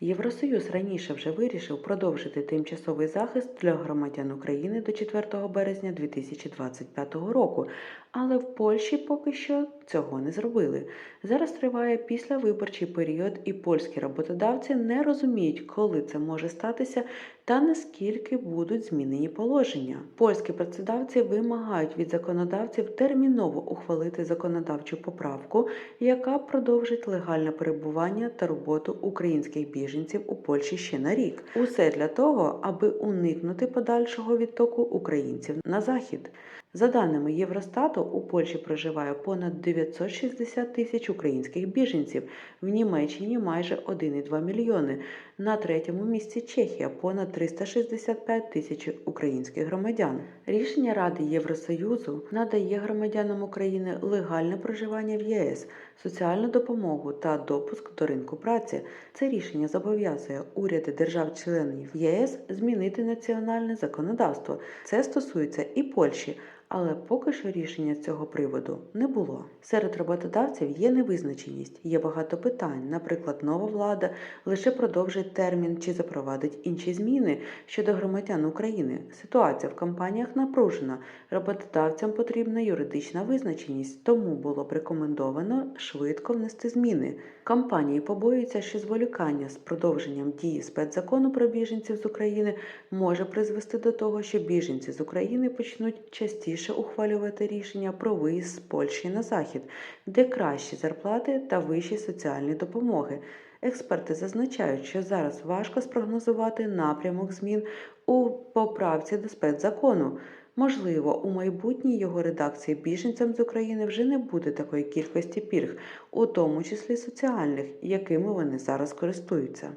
Євросоюз раніше вже вирішив продовжити тимчасовий захист для громадян України до 4 березня 2025 року, але в Польщі поки що цього не зробили. Зараз триває післявиборчий період, і польські роботодавці не розуміють, коли це може статися та наскільки будуть змінені положення. Польські працедавці вимагають від законодавців терміново ухвалити законодавчу поправку, яка продовжить легальне перебування та роботу українських біженців у Польщі ще на рік. Усе для того, аби уникнути подальшого відтоку українців на захід. За даними Євростату, у Польщі проживає понад 960 тисяч українських біженців, в Німеччині майже 1,2 мільйони. На третьому місці Чехія понад 365 тисяч українських громадян. Рішення Ради Євросоюзу надає громадянам України легальне проживання в ЄС, соціальну допомогу та допуск до ринку праці. Це рішення зобов'язує уряди держав-членів ЄС змінити національне законодавство. Це стосується і Польщі. Але поки що рішення з цього приводу не було. Серед роботодавців є невизначеність, є багато питань. Наприклад, нова влада лише продовжить термін чи запровадить інші зміни щодо громадян України. Ситуація в компаніях напружена. Роботодавцям потрібна юридична визначеність, тому було б рекомендовано швидко внести зміни. Компанії побоюються, що зволікання з продовженням дії спецзакону про біженців з України може призвести до того, що біженці з України почнуть частіше ухвалювати рішення про виїзд з Польщі на захід, де кращі зарплати та вищі соціальні допомоги. Експерти зазначають, що зараз важко спрогнозувати напрямок змін у поправці до спецзакону. Можливо, у майбутній його редакції біженцям з України вже не буде такої кількості пільг, у тому числі соціальних, якими вони зараз користуються.